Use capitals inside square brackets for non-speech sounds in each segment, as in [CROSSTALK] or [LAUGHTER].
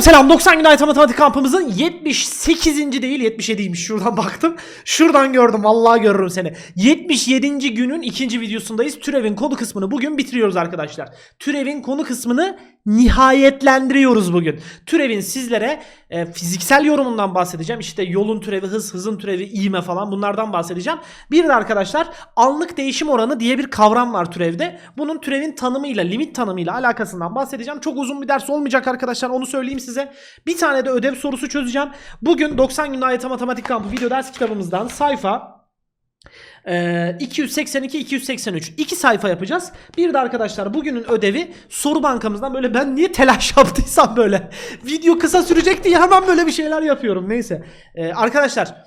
Aleyküm selam 90 gün ayet matematik kampımızın 78. değil 77'ymiş şuradan baktım. Şuradan gördüm vallahi görürüm seni. 77. günün ikinci videosundayız. Türevin konu kısmını bugün bitiriyoruz arkadaşlar. Türevin konu kısmını nihayetlendiriyoruz bugün. Türevin sizlere e, fiziksel yorumundan bahsedeceğim. İşte yolun türevi, hız, hızın türevi, iğme falan bunlardan bahsedeceğim. Bir de arkadaşlar anlık değişim oranı diye bir kavram var türevde. Bunun türevin tanımıyla, limit tanımıyla alakasından bahsedeceğim. Çok uzun bir ders olmayacak arkadaşlar onu söyleyeyim size. Bir tane de ödev sorusu çözeceğim. Bugün 90 günde AYT Matematik Kampı video ders kitabımızdan sayfa ee, 282-283 iki sayfa yapacağız. Bir de arkadaşlar bugünün ödevi soru bankamızdan böyle ben niye telaş [LAUGHS] yaptıysam böyle video kısa sürecek diye hemen böyle bir şeyler yapıyorum. Neyse. Ee, arkadaşlar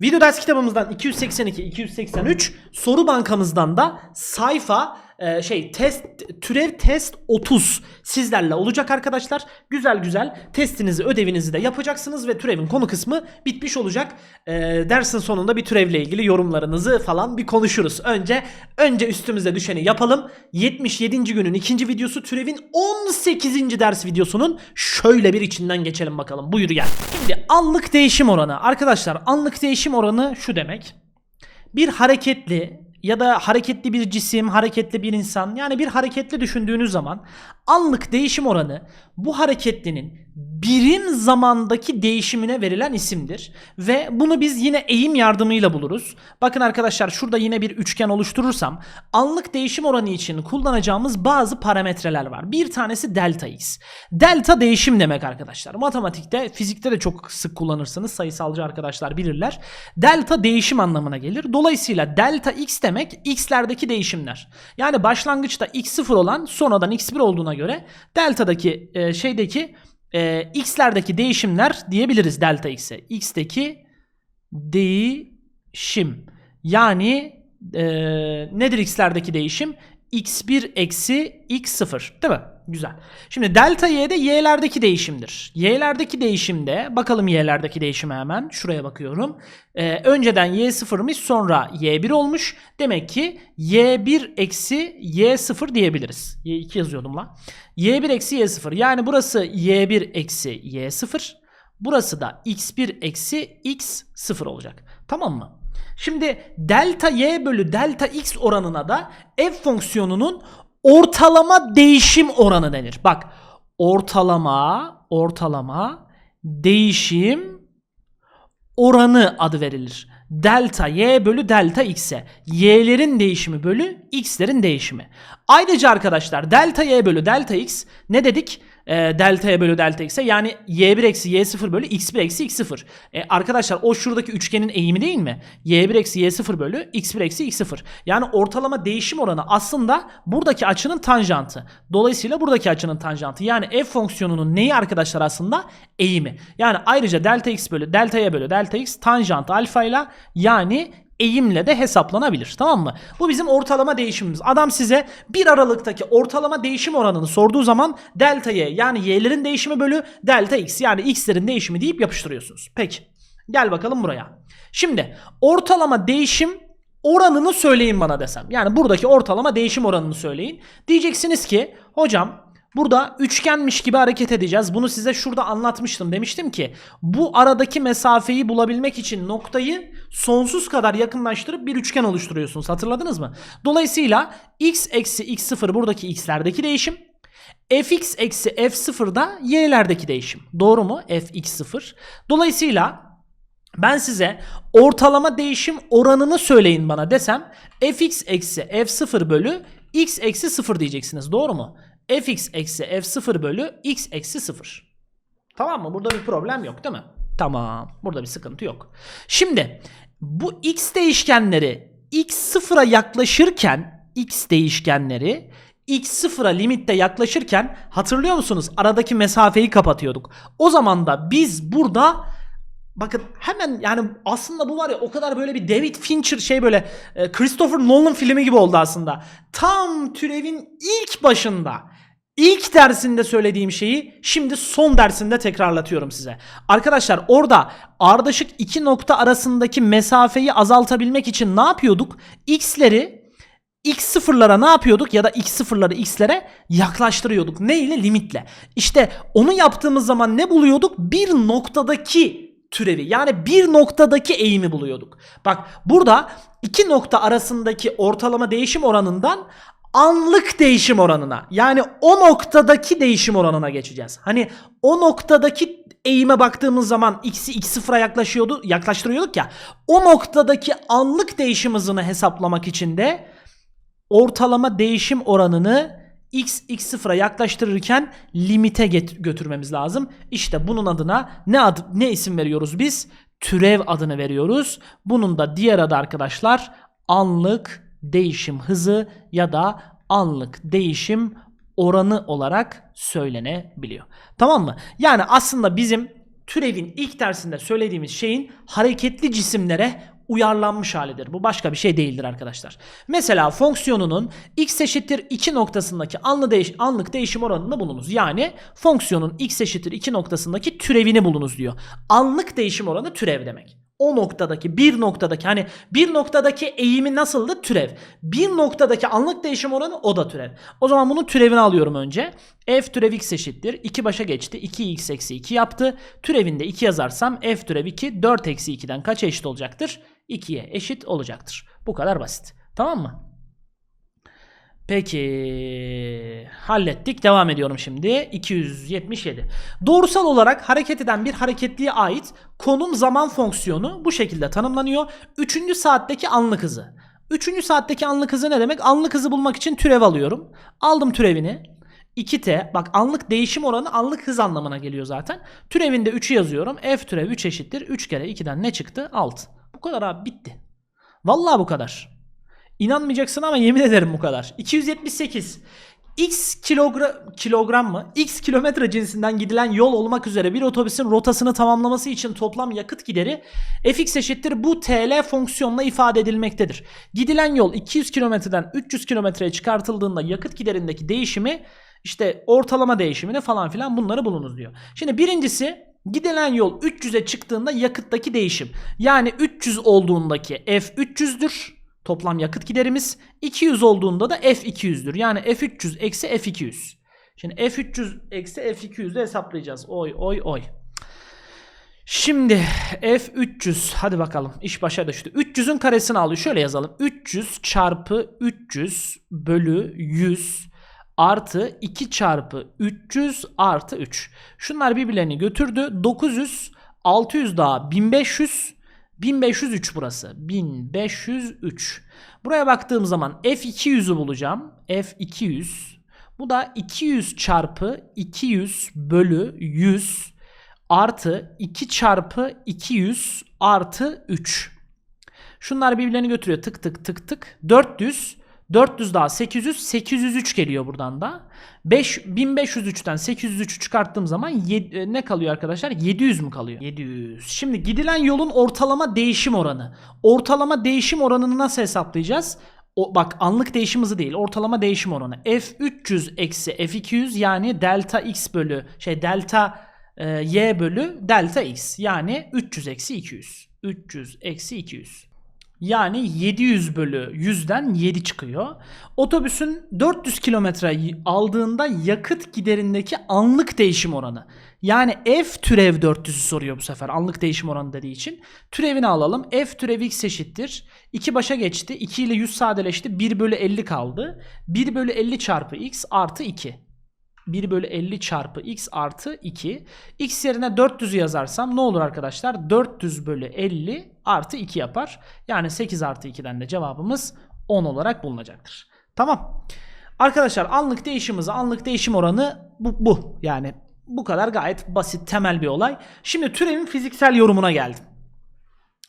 video ders kitabımızdan 282-283 soru bankamızdan da sayfa e, şey test türev test 30 sizlerle olacak arkadaşlar. Güzel güzel testinizi ödevinizi de yapacaksınız ve türevin konu kısmı bitmiş olacak. E, dersin sonunda bir türevle ilgili yorumlarınızı falan bir konuşuruz. Önce önce üstümüze düşeni yapalım. 77. günün ikinci videosu türevin 18. ders videosunun şöyle bir içinden geçelim bakalım. Buyur gel. Şimdi anlık değişim oranı. Arkadaşlar anlık değişim oranı şu demek. Bir hareketli ya da hareketli bir cisim, hareketli bir insan yani bir hareketli düşündüğünüz zaman anlık değişim oranı bu hareketlinin birim zamandaki değişimine verilen isimdir. Ve bunu biz yine eğim yardımıyla buluruz. Bakın arkadaşlar şurada yine bir üçgen oluşturursam anlık değişim oranı için kullanacağımız bazı parametreler var. Bir tanesi delta x. Delta değişim demek arkadaşlar. Matematikte, fizikte de çok sık kullanırsınız. Sayısalcı arkadaşlar bilirler. Delta değişim anlamına gelir. Dolayısıyla delta x demek x'lerdeki değişimler. Yani başlangıçta x0 olan sonradan x1 olduğuna göre deltadaki e, şeydeki e, x'lerdeki değişimler diyebiliriz delta x'e. x'teki değişim. Yani e, nedir x'lerdeki değişim? X1 eksi x0 değil mi? Güzel. Şimdi delta y de y'lerdeki değişimdir. Y'lerdeki değişimde bakalım y'lerdeki değişime hemen. Şuraya bakıyorum. Ee, önceden y sıfırmış sonra y1 olmuş. Demek ki y1 eksi y0 diyebiliriz. y2 yazıyordum la. y1 eksi y0 yani burası y1 eksi y0. Burası da x1 eksi x0 olacak. Tamam mı? Şimdi delta y bölü delta x oranına da f fonksiyonunun ortalama değişim oranı denir. Bak ortalama ortalama değişim oranı adı verilir. Delta y bölü delta x'e. Y'lerin değişimi bölü x'lerin değişimi. Ayrıca arkadaşlar delta y bölü delta x ne dedik? E, delta y bölü delta x'e yani y1 eksi y0 bölü x1 eksi x0. E, arkadaşlar o şuradaki üçgenin eğimi değil mi? y1 eksi y0 bölü x1 eksi x0. Yani ortalama değişim oranı aslında buradaki açının tanjantı. Dolayısıyla buradaki açının tanjantı. Yani f fonksiyonunun neyi arkadaşlar aslında? Eğimi. Yani ayrıca delta x bölü delta y bölü delta x tanjant alfa ile yani eğimle de hesaplanabilir. Tamam mı? Bu bizim ortalama değişimimiz. Adam size bir aralıktaki ortalama değişim oranını sorduğu zaman delta y yani y'lerin değişimi bölü delta x yani x'lerin değişimi deyip yapıştırıyorsunuz. Peki. Gel bakalım buraya. Şimdi ortalama değişim oranını söyleyin bana desem. Yani buradaki ortalama değişim oranını söyleyin. Diyeceksiniz ki hocam Burada üçgenmiş gibi hareket edeceğiz. Bunu size şurada anlatmıştım. Demiştim ki bu aradaki mesafeyi bulabilmek için noktayı sonsuz kadar yakınlaştırıp bir üçgen oluşturuyorsunuz. Hatırladınız mı? Dolayısıyla x eksi x0 buradaki x'lerdeki değişim. fx eksi f0 da y'lerdeki değişim. Doğru mu? fx0. Dolayısıyla ben size ortalama değişim oranını söyleyin bana desem fx eksi f0 bölü x eksi 0 diyeceksiniz. Doğru mu? Fx eksi f0 bölü x eksi 0. Tamam mı? Burada bir problem yok değil mi? Tamam. Burada bir sıkıntı yok. Şimdi bu x değişkenleri x sıfıra yaklaşırken x değişkenleri x sıfıra limitte yaklaşırken hatırlıyor musunuz? Aradaki mesafeyi kapatıyorduk. O zaman da biz burada Bakın hemen yani aslında bu var ya o kadar böyle bir David Fincher şey böyle e, Christopher Nolan filmi gibi oldu aslında. Tam türevin ilk başında ilk dersinde söylediğim şeyi şimdi son dersinde tekrarlatıyorum size. Arkadaşlar orada ardışık iki nokta arasındaki mesafeyi azaltabilmek için ne yapıyorduk? X'leri x sıfırlara ne yapıyorduk ya da x sıfırları x'lere yaklaştırıyorduk. Ne ile? Limitle. İşte onu yaptığımız zaman ne buluyorduk? Bir noktadaki türevi yani bir noktadaki eğimi buluyorduk. Bak burada iki nokta arasındaki ortalama değişim oranından anlık değişim oranına yani o noktadaki değişim oranına geçeceğiz. Hani o noktadaki eğime baktığımız zaman x'i x sıfıra yaklaşıyordu, yaklaştırıyorduk ya. O noktadaki anlık değişim hızını hesaplamak için de ortalama değişim oranını x x sıfıra yaklaştırırken limite get- götürmemiz lazım. İşte bunun adına ne ad ne isim veriyoruz biz? Türev adını veriyoruz. Bunun da diğer adı arkadaşlar anlık değişim hızı ya da anlık değişim oranı olarak söylenebiliyor. Tamam mı? Yani aslında bizim türevin ilk dersinde söylediğimiz şeyin hareketli cisimlere uyarlanmış halidir. Bu başka bir şey değildir arkadaşlar. Mesela fonksiyonunun x eşittir 2 noktasındaki anlı değiş anlık değişim oranını bulunuz. Yani fonksiyonun x eşittir 2 noktasındaki türevini bulunuz diyor. Anlık değişim oranı türev demek. O noktadaki bir noktadaki hani bir noktadaki eğimi nasıldı? Türev. Bir noktadaki anlık değişim oranı o da türev. O zaman bunun türevini alıyorum önce. f türev x eşittir. 2 başa geçti. 2x eksi 2 yaptı. Türevinde 2 yazarsam f türev 2 4 eksi 2'den kaça eşit olacaktır? 2'ye eşit olacaktır. Bu kadar basit. Tamam mı? Peki hallettik. Devam ediyorum şimdi. 277. Doğrusal olarak hareket eden bir hareketliğe ait konum zaman fonksiyonu bu şekilde tanımlanıyor. 3. saatteki anlık hızı. 3. saatteki anlık hızı ne demek? Anlık hızı bulmak için türev alıyorum. Aldım türevini. 2t bak anlık değişim oranı anlık hız anlamına geliyor zaten. Türevinde 3'ü yazıyorum. F türev 3 eşittir. 3 kere 2'den ne çıktı? 6. Bu kadar abi bitti. Vallahi bu kadar. İnanmayacaksın ama yemin ederim bu kadar. 278. X kilogram, kilogram mı? X kilometre cinsinden gidilen yol olmak üzere bir otobüsün rotasını tamamlaması için toplam yakıt gideri fx eşittir bu TL fonksiyonla ifade edilmektedir. Gidilen yol 200 kilometreden 300 kilometreye çıkartıldığında yakıt giderindeki değişimi işte ortalama değişimini falan filan bunları bulunuz diyor. Şimdi birincisi gidilen yol 300'e çıktığında yakıttaki değişim. Yani 300 olduğundaki f 300'dür. Toplam yakıt giderimiz 200 olduğunda da F200'dür. Yani F300 eksi F200. Şimdi F300 eksi F200'ü hesaplayacağız. Oy oy oy. Şimdi F300 hadi bakalım iş başa düştü. 300'ün karesini alıyor. Şöyle yazalım. 300 çarpı 300 bölü 100 artı 2 çarpı 300 artı 3. Şunlar birbirlerini götürdü. 900 600 daha 1500 1503 burası. 1503. Buraya baktığım zaman F200'ü bulacağım. F200. Bu da 200 çarpı 200 bölü 100 artı 2 çarpı 200 artı 3. Şunlar birbirlerini götürüyor. Tık tık tık tık. 400 400 daha 800 803 geliyor buradan da. 5 1503'ten 803'ü çıkarttığım zaman yed- ne kalıyor arkadaşlar? 700 mü kalıyor? 700. Şimdi gidilen yolun ortalama değişim oranı. Ortalama değişim oranını nasıl hesaplayacağız? O, bak anlık değişim hızı değil. Ortalama değişim oranı. F300 eksi F200 yani delta x bölü şey delta e, y bölü delta x. Yani 300 eksi 200. 300 eksi 200. Yani 700 bölü 100'den 7 çıkıyor. Otobüsün 400 kilometre aldığında yakıt giderindeki anlık değişim oranı. Yani F türev 400'ü soruyor bu sefer anlık değişim oranı dediği için. Türevini alalım. F türev x eşittir. 2 başa geçti. 2 ile 100 sadeleşti. 1 bölü 50 kaldı. 1 bölü 50 çarpı x artı 2. 1 bölü 50 çarpı x artı 2. x yerine 400'ü yazarsam ne olur arkadaşlar? 400 bölü 50 artı 2 yapar. Yani 8 artı 2'den de cevabımız 10 olarak bulunacaktır. Tamam. Arkadaşlar anlık değişim hızı, anlık değişim oranı bu, bu. Yani bu kadar gayet basit, temel bir olay. Şimdi türevin fiziksel yorumuna geldim.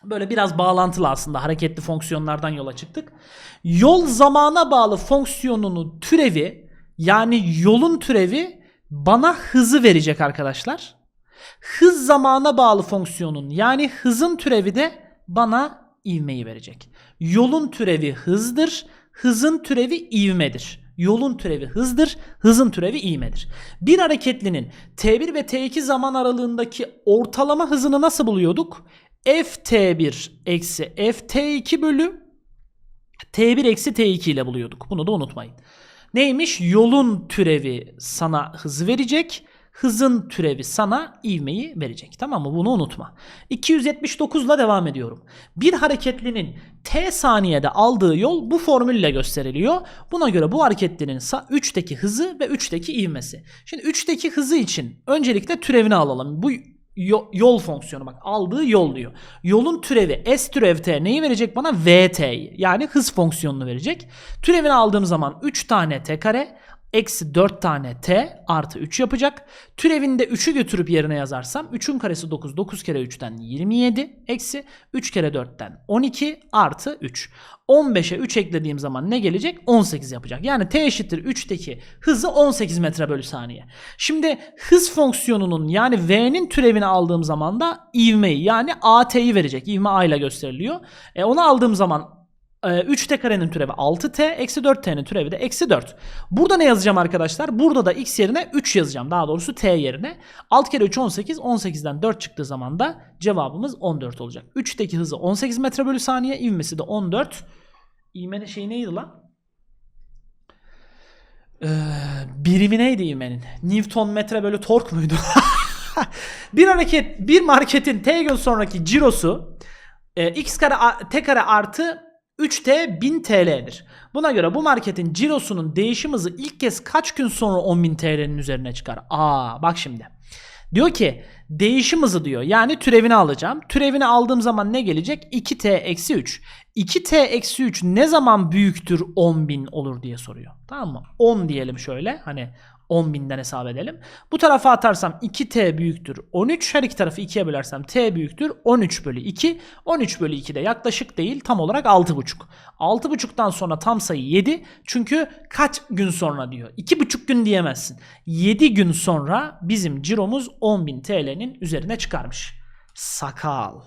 Böyle biraz bağlantılı aslında hareketli fonksiyonlardan yola çıktık. Yol zamana bağlı fonksiyonunun türevi yani yolun türevi bana hızı verecek arkadaşlar. Hız zamana bağlı fonksiyonun yani hızın türevi de bana ivmeyi verecek. Yolun türevi hızdır, hızın türevi ivmedir. Yolun türevi hızdır, hızın türevi ivmedir. Bir hareketlinin t1 ve t2 zaman aralığındaki ortalama hızını nasıl buluyorduk? ft1 eksi ft2 bölü T1 eksi T2 ile buluyorduk. Bunu da unutmayın. Neymiş? Yolun türevi sana hız verecek. Hızın türevi sana ivmeyi verecek. Tamam mı? Bunu unutma. 279 ile devam ediyorum. Bir hareketlinin t saniyede aldığı yol bu formülle gösteriliyor. Buna göre bu hareketlinin 3'teki hızı ve 3'teki ivmesi. Şimdi 3'teki hızı için öncelikle türevini alalım. Bu yol fonksiyonu bak aldığı yol diyor. Yolun türevi s türev t neyi verecek bana? vt'yi yani hız fonksiyonunu verecek. Türevini aldığım zaman 3 tane t kare eksi 4 tane t artı 3 yapacak. Türevinde 3'ü götürüp yerine yazarsam 3'ün karesi 9. 9 kere 3'ten 27 eksi 3 kere 4'ten 12 artı 3. 15'e 3 eklediğim zaman ne gelecek? 18 yapacak. Yani t eşittir 3'teki hızı 18 metre bölü saniye. Şimdi hız fonksiyonunun yani v'nin türevini aldığım zaman da ivmeyi yani at'yi verecek. İvme a ile gösteriliyor. E, onu aldığım zaman 3t karenin türevi 6t, eksi 4t'nin türevi de eksi 4. Burada ne yazacağım arkadaşlar? Burada da x yerine 3 yazacağım. Daha doğrusu t yerine. 6 kere 3 18. 18'den 4 çıktığı zaman da cevabımız 14 olacak. 3'teki hızı 18 metre bölü saniye. ivmesi de 14. İvmenin şey neydi lan? Ee, birimi neydi ivmenin? Newton metre bölü tork muydu? [LAUGHS] bir hareket, bir marketin t gün sonraki cirosu e, x kare a- t kare artı 3t 1000 TL'dir. Buna göre bu marketin cirosunun değişim hızı ilk kez kaç gün sonra 10.000 TL'nin üzerine çıkar? Aa bak şimdi. Diyor ki değişim hızı diyor. Yani türevini alacağım. Türevini aldığım zaman ne gelecek? 2t eksi 3. 2t eksi 3 ne zaman büyüktür 10.000 olur diye soruyor. Tamam mı? 10 diyelim şöyle. Hani 10.000'den hesap edelim. Bu tarafa atarsam 2t büyüktür 13. Her iki tarafı 2'ye bölersem t büyüktür 13 bölü 2. 13 bölü 2 de yaklaşık değil tam olarak 6,5. 6,5'tan sonra tam sayı 7. Çünkü kaç gün sonra diyor. 2,5 gün diyemezsin. 7 gün sonra bizim ciromuz 10.000 TL'nin üzerine çıkarmış. Sakal.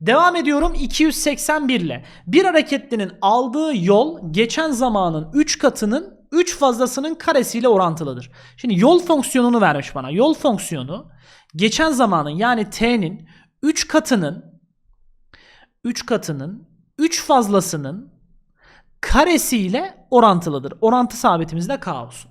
Devam ediyorum 281 ile. Bir hareketlinin aldığı yol geçen zamanın 3 katının 3 fazlasının karesiyle orantılıdır. Şimdi yol fonksiyonunu vermiş bana. Yol fonksiyonu geçen zamanın yani t'nin 3 katının 3 katının 3 fazlasının karesiyle orantılıdır. Orantı sabitimiz de k olsun.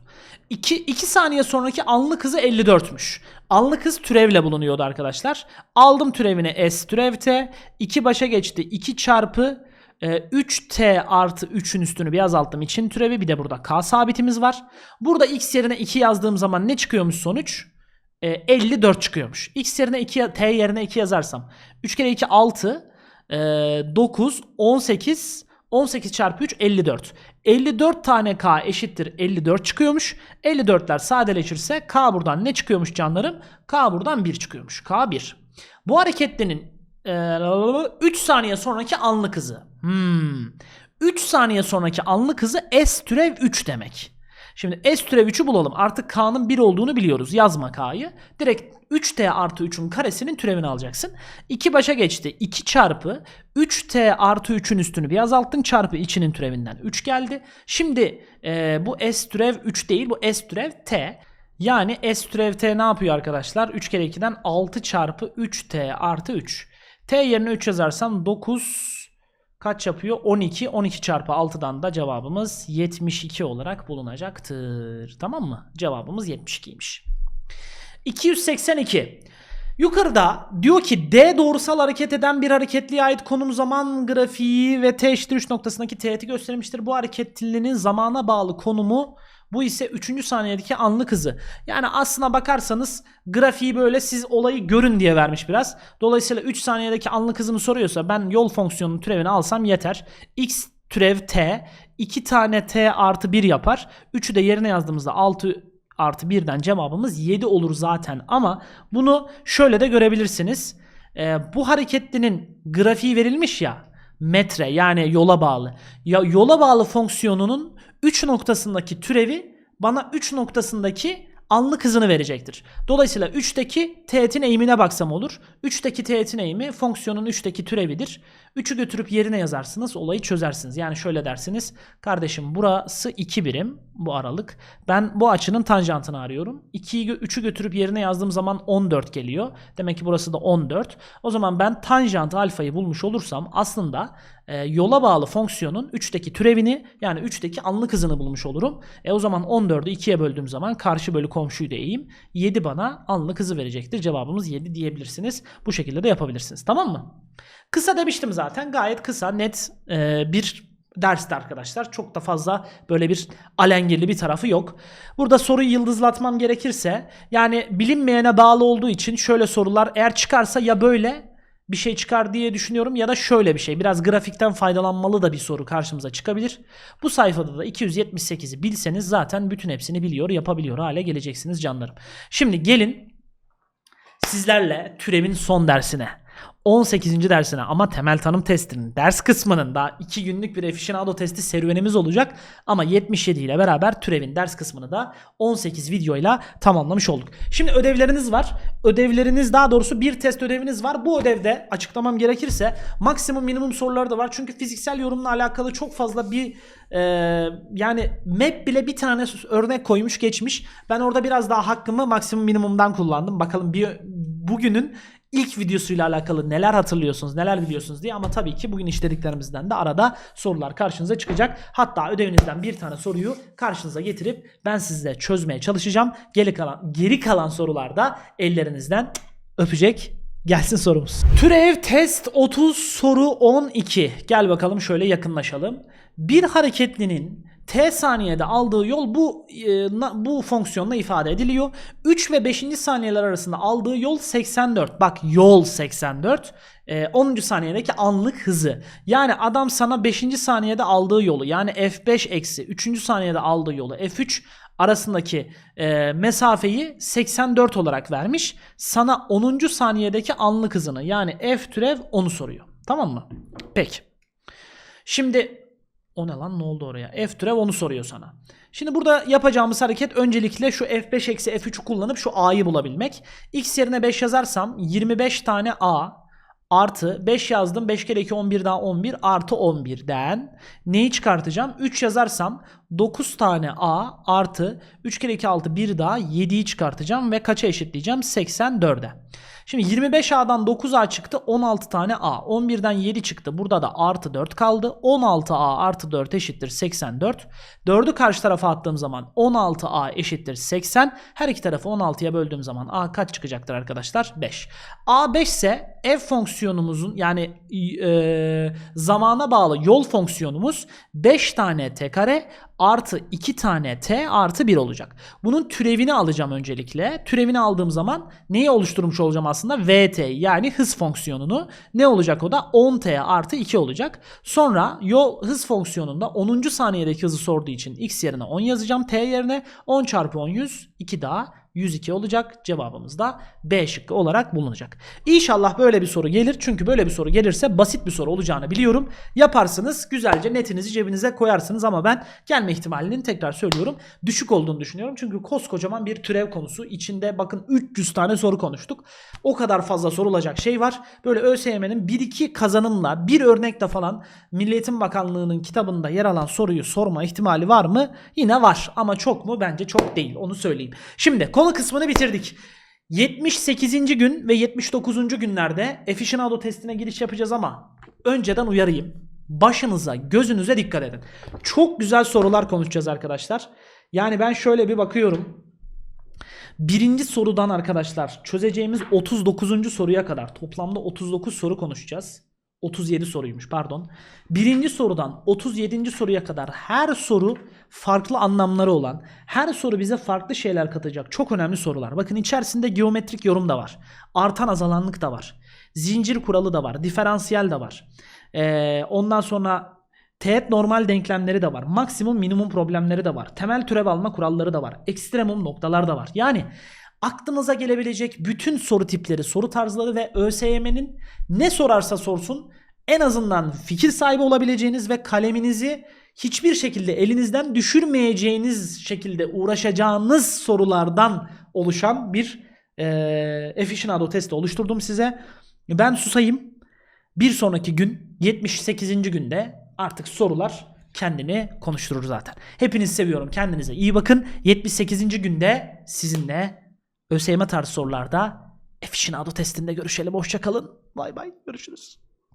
2, 2 saniye sonraki anlık hızı 54'müş. Anlık hız türevle bulunuyordu arkadaşlar. Aldım türevini s türev t. 2 başa geçti. 2 çarpı e, 3t artı 3'ün üstünü bir azalttım. için türevi bir de burada k sabitimiz var. Burada x yerine 2 yazdığım zaman ne çıkıyormuş sonuç? E, 54 çıkıyormuş. x yerine 2 t yerine 2 yazarsam 3 kere 2 6 e, 9 18 18 çarpı 3 54. 54 tane k eşittir 54 çıkıyormuş. 54'ler sadeleşirse k buradan ne çıkıyormuş canlarım? K buradan 1 çıkıyormuş. K 1. Bu hareketlinin 3 saniye sonraki anlık hızı. Hmm. 3 saniye sonraki anlık hızı s türev 3 demek. Şimdi s türev 3'ü bulalım. Artık k'nın 1 olduğunu biliyoruz. Yazma k'yı. Direkt 3t artı 3'ün karesinin türevini alacaksın. 2 başa geçti. 2 çarpı 3t artı 3'ün üstünü bir azalttın. Çarpı içinin türevinden 3 geldi. Şimdi e, bu s türev 3 değil. Bu s türev t. Yani s türev t ne yapıyor arkadaşlar? 3 kere 2'den 6 çarpı 3t artı 3. t yerine 3 yazarsam 9 kaç yapıyor? 12. 12 çarpı 6'dan da cevabımız 72 olarak bulunacaktır. Tamam mı? Cevabımız 72'ymiş. 282. Yukarıda diyor ki D doğrusal hareket eden bir hareketliye ait konum zaman grafiği ve T eşittir 3 noktasındaki teğeti gösterilmiştir. Bu hareketlinin zamana bağlı konumu bu ise 3. saniyedeki anlık hızı. Yani aslına bakarsanız grafiği böyle siz olayı görün diye vermiş biraz. Dolayısıyla 3 saniyedeki anlık hızını soruyorsa ben yol fonksiyonunun türevini alsam yeter. X türev t 2 tane t artı 1 yapar. 3'ü de yerine yazdığımızda 6 artı 1'den cevabımız 7 olur zaten. Ama bunu şöyle de görebilirsiniz. Ee, bu hareketlinin grafiği verilmiş ya metre yani yola bağlı. Ya yola bağlı fonksiyonunun 3 noktasındaki türevi bana 3 noktasındaki anlık hızını verecektir. Dolayısıyla 3'teki teğetin eğimine baksam olur. 3'teki teğetin eğimi fonksiyonun 3'teki türevidir. 3'ü götürüp yerine yazarsınız olayı çözersiniz. Yani şöyle dersiniz. Kardeşim burası 2 birim bu aralık. Ben bu açının tanjantını arıyorum. 2'yi 3'ü götürüp yerine yazdığım zaman 14 geliyor. Demek ki burası da 14. O zaman ben tanjant alfayı bulmuş olursam aslında e, yola bağlı fonksiyonun 3'teki türevini yani 3'teki anlık hızını bulmuş olurum. E o zaman 14'ü 2'ye böldüğüm zaman karşı bölü komşuyu da eğeyim. 7 bana anlık hızı verecektir. Cevabımız 7 diyebilirsiniz. Bu şekilde de yapabilirsiniz. Tamam mı? Kısa demiştim zaten. Gayet kısa, net e, bir dersti arkadaşlar. Çok da fazla böyle bir alengirli bir tarafı yok. Burada soruyu yıldızlatmam gerekirse yani bilinmeyene bağlı olduğu için şöyle sorular eğer çıkarsa ya böyle bir şey çıkar diye düşünüyorum ya da şöyle bir şey. Biraz grafikten faydalanmalı da bir soru karşımıza çıkabilir. Bu sayfada da 278'i bilseniz zaten bütün hepsini biliyor, yapabiliyor hale geleceksiniz canlarım. Şimdi gelin sizlerle türevin son dersine. 18. dersine ama temel tanım testinin ders kısmının da 2 günlük bir aficionado testi serüvenimiz olacak. Ama 77 ile beraber türevin ders kısmını da 18 videoyla tamamlamış olduk. Şimdi ödevleriniz var. Ödevleriniz daha doğrusu bir test ödeviniz var. Bu ödevde açıklamam gerekirse maksimum minimum soruları da var. Çünkü fiziksel yorumla alakalı çok fazla bir e, yani map bile bir tane örnek koymuş geçmiş. Ben orada biraz daha hakkımı maksimum minimumdan kullandım. Bakalım bir bugünün ilk videosuyla alakalı neler hatırlıyorsunuz, neler biliyorsunuz diye ama tabii ki bugün işlediklerimizden de arada sorular karşınıza çıkacak. Hatta ödevinizden bir tane soruyu karşınıza getirip ben sizle çözmeye çalışacağım. Geri kalan geri kalan sorularda ellerinizden öpecek Gelsin sorumuz. Türev test 30 soru 12. Gel bakalım şöyle yakınlaşalım. Bir hareketlinin t saniyede aldığı yol bu e, bu fonksiyonla ifade ediliyor. 3 ve 5. saniyeler arasında aldığı yol 84. Bak yol 84. E, 10. saniyedeki anlık hızı. Yani adam sana 5. saniyede aldığı yolu yani f5 eksi 3. saniyede aldığı yolu f3 arasındaki e, mesafeyi 84 olarak vermiş. Sana 10. saniyedeki anlık hızını yani f türev onu soruyor. Tamam mı? Peki. Şimdi o ne lan ne oldu oraya? F türev onu soruyor sana. Şimdi burada yapacağımız hareket öncelikle şu F5 eksi F3'ü kullanıp şu A'yı bulabilmek. X yerine 5 yazarsam 25 tane A artı 5 yazdım 5 kere 2 11 daha 11 artı 11'den neyi çıkartacağım? 3 yazarsam 9 tane A artı 3 kere 2 6 1 daha 7'yi çıkartacağım ve kaça eşitleyeceğim? 84'e. Şimdi 25A'dan 9A çıktı 16 tane A. 11'den 7 çıktı. Burada da artı 4 kaldı. 16A artı 4 eşittir 84. 4'ü karşı tarafa attığım zaman 16A eşittir 80. Her iki tarafı 16'ya böldüğüm zaman A kaç çıkacaktır arkadaşlar? 5. A 5 ise f fonksiyonumuzun yani e, zamana bağlı yol fonksiyonumuz 5 tane t kare artı 2 tane t artı 1 olacak. Bunun türevini alacağım öncelikle. Türevini aldığım zaman neyi oluşturmuş olacağım aslında? vt yani hız fonksiyonunu. Ne olacak o da? 10t artı 2 olacak. Sonra yol hız fonksiyonunda 10. saniyedeki hızı sorduğu için x yerine 10 yazacağım. t yerine 10 çarpı 10 100 2 daha 102 olacak. Cevabımız da B şıkkı olarak bulunacak. İnşallah böyle bir soru gelir. Çünkü böyle bir soru gelirse basit bir soru olacağını biliyorum. Yaparsınız. Güzelce netinizi cebinize koyarsınız ama ben gelme ihtimalinin tekrar söylüyorum düşük olduğunu düşünüyorum. Çünkü koskocaman bir türev konusu. içinde bakın 300 tane soru konuştuk. O kadar fazla sorulacak şey var. Böyle ÖSYM'nin 1-2 kazanımla bir örnekle falan Milli Eğitim Bakanlığı'nın kitabında yer alan soruyu sorma ihtimali var mı? Yine var ama çok mu? Bence çok değil. Onu söyleyeyim. Şimdi konu kısmını bitirdik. 78. gün ve 79. günlerde aficionado testine giriş yapacağız ama önceden uyarayım. Başınıza, gözünüze dikkat edin. Çok güzel sorular konuşacağız arkadaşlar. Yani ben şöyle bir bakıyorum. Birinci sorudan arkadaşlar çözeceğimiz 39. soruya kadar toplamda 39 soru konuşacağız. 37 soruymuş pardon. Birinci sorudan 37. soruya kadar her soru farklı anlamları olan, her soru bize farklı şeyler katacak çok önemli sorular. Bakın içerisinde geometrik yorum da var. Artan azalanlık da var. Zincir kuralı da var. Diferansiyel de var. Ee, ondan sonra teğet normal denklemleri de var. Maksimum minimum problemleri de var. Temel türev alma kuralları da var. Ekstremum noktalar da var. Yani aklınıza gelebilecek bütün soru tipleri, soru tarzları ve ÖSYM'nin ne sorarsa sorsun en azından fikir sahibi olabileceğiniz ve kaleminizi hiçbir şekilde elinizden düşürmeyeceğiniz şekilde uğraşacağınız sorulardan oluşan bir e, aficionado testi oluşturdum size. Ben susayım. Bir sonraki gün 78. günde artık sorular kendini konuşturur zaten. Hepinizi seviyorum. Kendinize iyi bakın. 78. günde sizinle ÖSYM tarzı sorularda aficionado testinde görüşelim. Hoşçakalın. Bay bay. Görüşürüz.